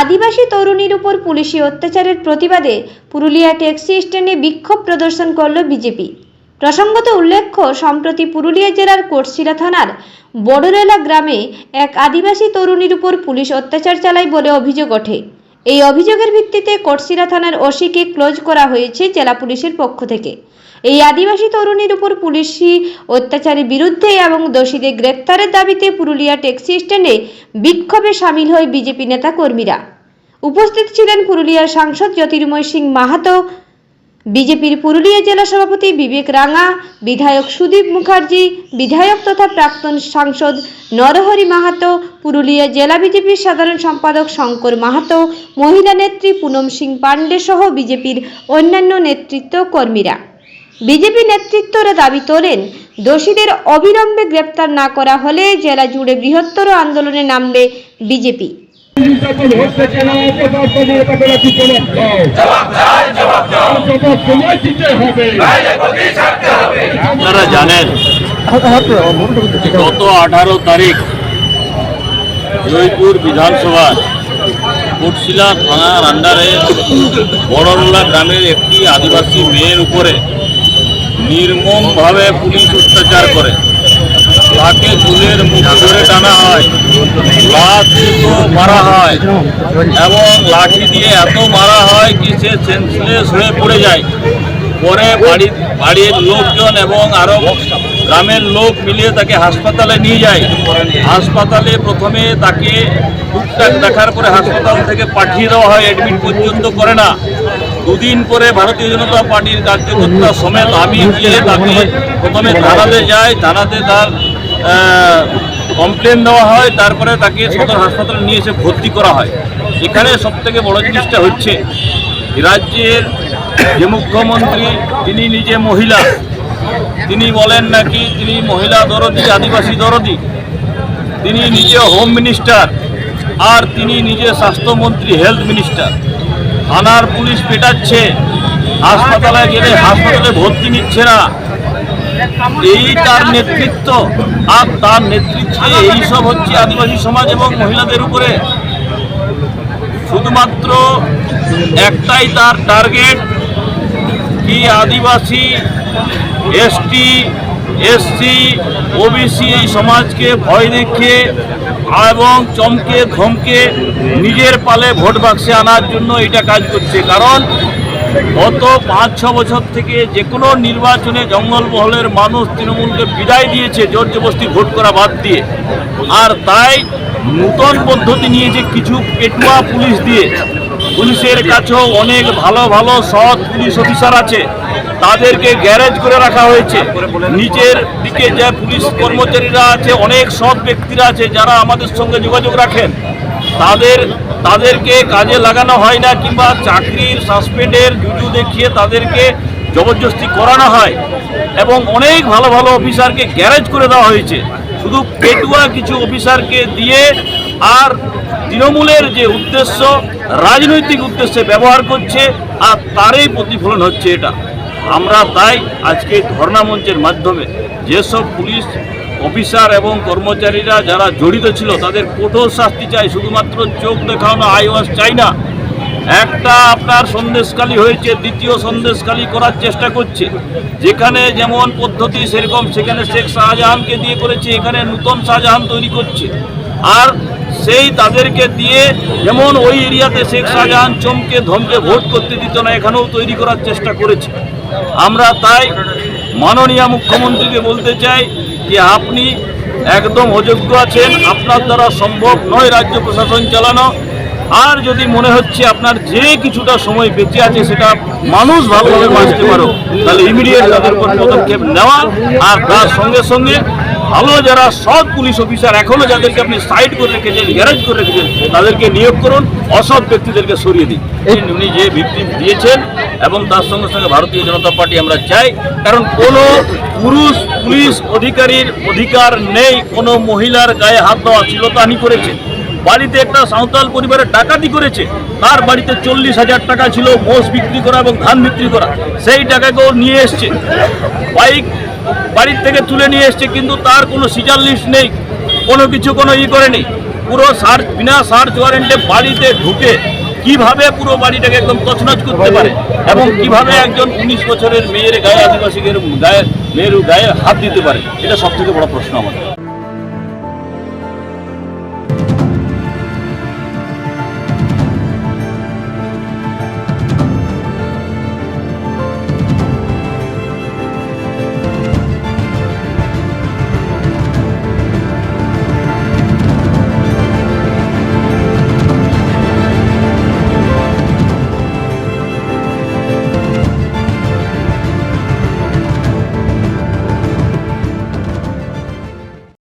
আদিবাসী তরুণীর উপর পুলিশি অত্যাচারের প্রতিবাদে পুরুলিয়া ট্যাক্সি স্ট্যান্ডে বিক্ষোভ প্রদর্শন করল বিজেপি। প্রসঙ্গত উল্লেখ্য, সম্প্রতি পুরুলিয়া জেলার কোটশিলা থানার বড়রেলা গ্রামে এক আদিবাসী তরুণীর উপর পুলিশ অত্যাচার চালায় বলে অভিযোগ ওঠে। এই অভিযোগের ভিত্তিতে কোটশিলা থানার ওসিকে ক্লোজ করা হয়েছে জেলা পুলিশের পক্ষ থেকে। এই আদিবাসী তরুণীর উপর পুলিশি অত্যাচারের বিরুদ্ধে এবং দোষীদের গ্রেপ্তারের দাবিতে পুরুলিয়া ট্যাক্সি স্ট্যান্ডে বিক্ষোভে সামিল হয় বিজেপি নেতা কর্মীরা উপস্থিত ছিলেন পুরুলিয়ার সাংসদ জ্যোতির্ময় সিং মাহাতো, বিজেপির পুরুলিয়া জেলা সভাপতি বিবেক রাঙা, বিধায়ক সুদীপ মুখার্জি, বিধায়ক তথা প্রাক্তন সাংসদ নরহরি মাহাতো, পুরুলিয়া জেলা বিজেপির সাধারণ সম্পাদক শঙ্কর মাহাতো, মহিলা নেত্রী পুনম সিং পান্ডে সহ বিজেপির অন্যান্য নেতৃত্ব কর্মীরা বিজেপি নেতৃত্বরা দাবি তোলেন, দোষীদের অবিলম্বে গ্রেপ্তার না করা হলে জেলা জুড়ে বৃহত্তর আন্দোলনে নামবে বিজেপি। আপনারা জানেন, গত আঠারো তারিখ জয়পুর বিধানসভার কোটশিলা থানার আন্ডারে বড়রোলা গ্রামের একটি আদিবাসী মেয়ের উপরে নির্মমভাবে পুলিশ অত্যাচার করে। তাকে চুলের মুখ ধরে টানা হয় লাঠি মারা হয়, এবং লাঠি দিয়ে এত মারা হয় কি সে সেন্সলেস হয়ে পড়ে যায়। পরে বাড়ি, বাড়ির লোকজন এবং আরও গ্রামের লোক মিলিয়ে তাকে হাসপাতালে নিয়ে যায়। হাসপাতালে প্রথমে তাকে টুকটাক দেখার পরে হাসপাতাল থেকে পাঠিয়ে দেওয়া হয় অ্যাডমিট পর্যন্ত করে না। দুদিন পরে ভারতীয় জনতা পার্টির কার্যকর্তা সমেত আমি গিয়ে তাকে প্রথমে থানাতে যাই থানাতে তার কমপ্লেন দেওয়া হয়, তারপরে তাকে সদর হাসপাতালে নিয়ে এসে ভর্তি করা হয়। এখানে সব থেকে বড় জিনিসটা হচ্ছে, রাজ্যের যে মুখ্যমন্ত্রী, তিনি নিজে মহিলা। তিনি বলেন নাকি, তিনি মহিলা দরদি, আদিবাসী দরদি। তিনি নিজে হোম মিনিস্টার আর তিনি নিজে স্বাস্থ্যমন্ত্রী হেলথ মিনিস্টার থানার পুলিশ পেটাচ্ছে। হাসপাতালে গেলে হাসপাতালে ভর্তি নিচ্ছে না। এই তার নেতৃত্ব আর তার নেতৃত্বে এইসব হচ্ছে আদিবাসী সমাজ এবং মহিলাদের উপরে। শুধুমাত্র একটাই তার টার্গেট কি আদিবাসী, এসটি, এসসি, ওবিসি এই সমাজকে ভয় দেখিয়ে এবং চমকে, ধমকে নিজের পালে ভোট বাক্সে আনার জন্য এটা কাজ করছে। কারণ গত পাঁচ, ছ বছর থেকে যে কোনো নির্বাচনে জঙ্গলমহলের মানুষ তৃণমূলকে বিদায় দিয়েছে, জোর জবস্তি ভোট করা বাদ দিয়ে। আর তাই নূতন পদ্ধতি নিয়েছে কিছু পেটুয়া পুলিশ দিয়ে। পুলিশের কাছেও অনেক ভালো ভালো, সৎ পুলিশ অফিসার আছে। তাদেরকে গ্যারেজ করে রাখা হয়েছে। নিচের দিকে যে পুলিশ কর্মচারীরা আছে, অনেক সৎ ব্যক্তিরা আছে যারা আমাদের সঙ্গে যোগাযোগ রাখেন। তাদের, তাদেরকে কাজে লাগানো হয় না কিংবা চাকরির সাসপেন্ডের জুজু দেখিয়ে তাদেরকে জবরদস্তি করানো হয় এবং অনেক ভালো ভালো অফিসারকে গ্যারেজ করে দেওয়া হয়েছে। শুধু পেটুয়া কিছু অফিসারকে দিয়ে আর তৃণমূলের যে উদ্দেশ্য, রাজনৈতিক উদ্দেশ্যে ব্যবহার করছে আর তারই প্রতিফলন হচ্ছে এটা। আমরা তাই আজকে ধর্ণা মঞ্চের মাধ্যমে যেসব পুলিশ অফিসার এবং কর্মচারীরা যারা জড়িত ছিল, তাদের কঠোর শাস্তি চাই। শুধুমাত্র চোখ দেখানো আইওয়াস চাই না। একটা আপনার সন্দেশকালী হয়েছে, দ্বিতীয় সন্দেশকালী করার চেষ্টা করছে। যেখানে যেমন পদ্ধতি সেরকম, সেখানে শেখ শাহজাহানকে দিয়ে করেছে, এখানে নূতন শাহজাহান তৈরি করছে। আর সেই তাদেরকে দিয়ে যেমন ওই এরিয়াতে শেখ শাহজাহান চমকে, ধমকে ভোট করতে দিত না, এখানেও তৈরি করার চেষ্টা করেছে। আমরা তাই মাননীয় মুখ্যমন্ত্রীকে বলতে চাই যে আপনি একদম অযোগ্য আছেন, আপনার দ্বারা সম্ভব নয় রাজ্য প্রশাসন চালানো। আর যদি মনে হচ্ছে আপনার যে কিছুটা সময় বেঁচে আছে, সেটা মানুষ ভালোভাবে বাঁচতে পারো তাহলে ইমিডিয়েট তাদের উপর পদক্ষেপ নেওয়া আর তার সঙ্গে সঙ্গে ভালো যারা সৎ পুলিশ অফিসার এখনও যাদেরকে আপনি সাইড করে রেখেছেন, গ্যারেজ করে রেখেছেন, তাদেরকে নিয়োগ করুন, অসৎ ব্যক্তিদেরকে সরিয়ে দিন। উনি যে ভিত্তি দিয়েছেন এবং তার সঙ্গে সঙ্গে ভারতীয় জনতা পার্টি আমরা চাই, কারণ কোনো পুরুষ পুলিশ অধিকারীর অধিকার নেই, কোনো মহিলার গায়ে হাত দেওয়া শ্লীলতাহানি করেছে। বাড়িতে একটা সাঁওতাল পরিবারের ডাকাতি করেছে, তার বাড়িতে চল্লিশ হাজার টাকা ছিল মোষ বিক্রি করা এবং ধান বিক্রি করা, সেই টাকাকেও নিয়ে এসছে। বাইক বাড়ির থেকে তুলে নিয়ে এসছে, কিন্তু তার কোনো সিজার লিস্ট নেই, কোনো কিছু, কোনো ই করেনি। পুরো সার্চ বিনা সার্চ ওয়ারেন্টে বাড়িতে ঢুকে কীভাবে পুরো বাড়িটাকে একদম তছনছ করতে পারে এবং কীভাবে একজন উনিশ বছরের মেয়ের গায়ে আদিবাসীদের গায়ে, মেয়ের গায়ে হাত দিতে পারে, এটা সব থেকে বড় প্রশ্ন আমাদের।